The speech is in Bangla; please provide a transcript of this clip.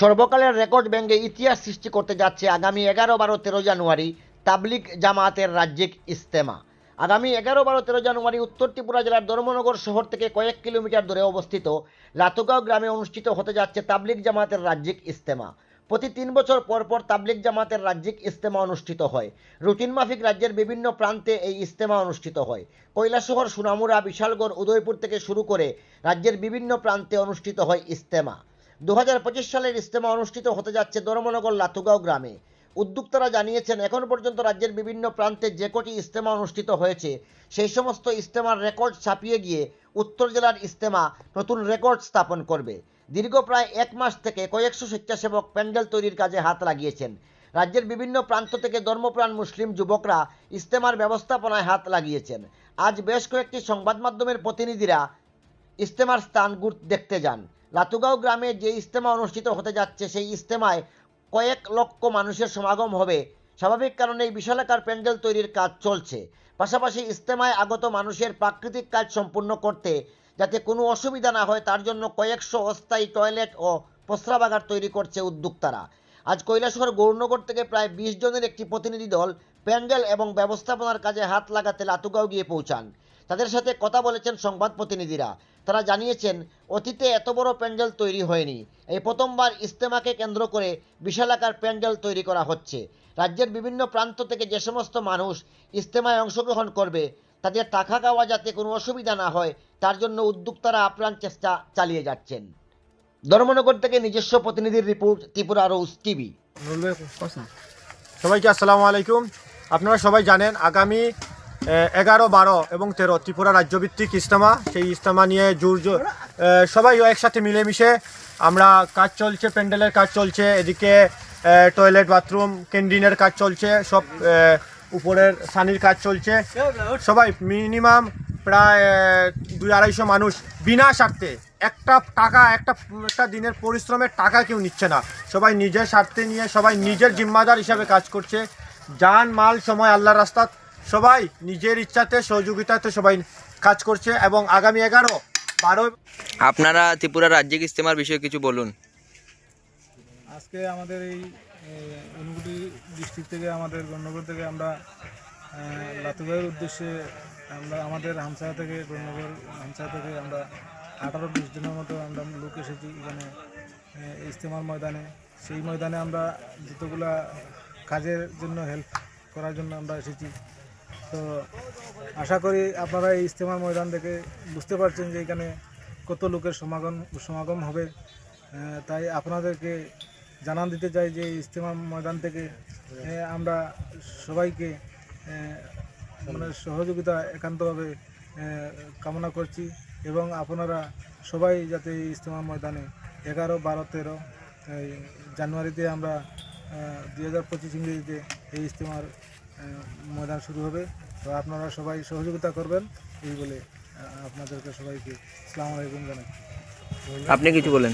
সর্বকালের রেকর্ড ব্যাঙ্গে ইতিহাস সৃষ্টি করতে যাচ্ছে আগামী এগারো বারো তেরো জানুয়ারি তাবলিক জামাতের রাজ্যিক ইস্তেমা আগামী এগারো বারো তেরো জানুয়ারি উত্তর ত্রিপুরা জেলার ধর্মনগর শহর থেকে কয়েক কিলোমিটার দূরে অবস্থিত লাতুগাঁও গ্রামে অনুষ্ঠিত হতে যাচ্ছে তাবলিক জামাতের রাজ্যিক ইস্তেমা প্রতি তিন বছর পর পর তাবলিক জামাতের রাজ্যিক ইস্তেমা অনুষ্ঠিত হয়। রুটিন মাফিক রাজ্যের বিভিন্ন প্রান্তে এই ইস্তেমা অনুষ্ঠিত হয়। কৈলাসহর, সুনামুরা, বিশালগড়, উদয়পুর থেকে শুরু করে রাজ্যের বিভিন্ন প্রান্তে অনুষ্ঠিত হয় ইস্তেমা দু হাজার পঁচিশ সালের ইস্তেমা অনুষ্ঠিত হতে যাচ্ছে ধর্মনগর লাতুগাঁও গ্রামে। উদ্যোক্তারা জানিয়েছেন, এখন পর্যন্ত রাজ্যের বিভিন্ন প্রান্তে যে কটি ইস্তেমা অনুষ্ঠিত হয়েছে, সেই সমস্ত ইস্তেমার রেকর্ড ছাপিয়ে গিয়ে উত্তর জেলার ইস্তেমা নতুন রেকর্ড স্থাপন করবে। দীর্ঘ প্রায় এক মাস থেকে কয়েকশো স্বেচ্ছাসেবক প্যান্ডেল তৈরির কাজে হাত লাগিয়েছেন। রাজ্যের বিভিন্ন প্রান্ত থেকে ধর্মপ্রাণ মুসলিম যুবকরা ইস্তেমার ব্যবস্থাপনায় হাত লাগিয়েছেন। আজ বেশ কয়েকটি সংবাদ মাধ্যমের প্রতিনিধিরা ইস্তেমার স্থান দেখতে যান। লাতুগাঁও গ্রামে যে ইজতেমা অনুষ্ঠিত হতে যাচ্ছে, সেই ইজতেমায় কয়েক লক্ষ মানুষের সমাগম হবে। স্বাভাবিক কারণে এই বিশালাকার প্যান্ডেল তৈরির কাজ চলছে। পাশাপাশি ইস্তেমায় আগত মানুষের প্রাকৃতিক কাজ সম্পূর্ণ করতে, যাতে কোনো অসুবিধা না হয়, তার জন্য কয়েকশো অস্থায়ী টয়লেট ও প্রস্রাবাগার তৈরি করছে উদ্যোক্তারা। আজ কৈলাসহর গৌরনগর থেকে প্রায় বিশ জনের একটি প্রতিনিধি দল প্যান্ডেল এবং ব্যবস্থাপনার কাজে হাত লাগাতে লাতুগাঁও গিয়ে পৌঁছান। তাদের সাথে কথা বলেছেন সংবাদ প্রতিনিধিরা। তারা জানিয়েছেন, অতীতে এত বড় প্যান্ডেল তৈরি হয়নি। এই প্রথমবার ইস্তেমাকে কেন্দ্র করে বিশালাকার প্যান্ডেল তৈরি করা হচ্ছে। রাজ্যের বিভিন্ন প্রান্ত থেকে যে সমস্ত মানুষ ইস্তেমায় অংশগ্রহণ করবে, তাদের টাকা খাওয়া যাতে কোনো অসুবিধা না হয়, তার জন্য উদ্যোক্তারা আপ্রাণ চেষ্টা চালিয়ে যাচ্ছেন। ধর্মনগর থেকে নিজস্ব প্রতিনিধির রিপোর্ট, ত্রিপুরা রোজ টিভি। সবাইকে আসসালামু আলাইকুম। আপনারা সবাই জানেন, আগামী এগারো, বারো এবং তেরো, ত্রিপুরা রাজ্যভিত্তিক ইস্তেমা সেই ইস্তেমা নিয়ে জোর জোর সবাই একসাথে মিলেমিশে আমরা কাজ চলছে, প্যান্ডেলের কাজ চলছে, এদিকে টয়লেট, বাথরুম, ক্যান্টিনের কাজ চলছে, সব উপরের সানির কাজ চলছে। সবাই মিনিমাম প্রায় দুই আড়াইশো মানুষ বিনা স্বার্থে একটা টাকা, একটা একটা দিনের পরিশ্রমের টাকা কেউ নিচ্ছে না। সবাই নিজের স্বার্থে নিয়ে সবাই নিজের জিম্মাদার হিসাবে কাজ করছে। যান, মাল, সময়, আল্লাহর রাস্তা সবাই নিজের ইচ্ছাতে সহযোগিতাতে সবাই কাজ করছে এবং আগামী এগারো বারো আপনারা ত্রিপুরা রাজ্যিক ইস্তেমার বিষয়ে কিছু বলুন। আজকে আমাদের এই অনুগুটি ডিস্ট্রিক্ট থেকে আমাদের গণ্যগর থেকে আমরা লাতুগাঁয়ের উদ্দেশ্যে আমরা আমাদের হামসা থেকে গণ্যগর হামসা থেকে আমরা আঠারো বিশ দিনের মতো আমরা লোক এসেছি এখানে ইজতেমার ময়দানে। সেই ময়দানে আমরা যতগুলা কাজের জন্য হেল্প করার জন্য আমরা এসেছি। তো আশা করি আপনারা এই ইজতেমার ময়দান থেকে বুঝতে পারছেন যে এখানে কত লোকের সমাগম সমাগম হবে। তাই আপনাদেরকে জানান দিতে চাই যে এই ইজতেমা ময়দান থেকে আমরা সবাইকে মানে সহযোগিতা একান্তভাবে কামনা করছি এবং আপনারা সবাই যাতে এই ইজতেমা ময়দানে এগারো, বারো, তেরো জানুয়ারিতে আমরা দুই হাজার পঁচিশ ইংরেজিতে এই ইজতেমার ময়দান শুরু হবে। তো আপনারা সবাই সহযোগিতা করবেন এই বলে আপনাদেরকে সবাইকে আসসালামু আলাইকুম জানাই। আপনি কিছু বলেন।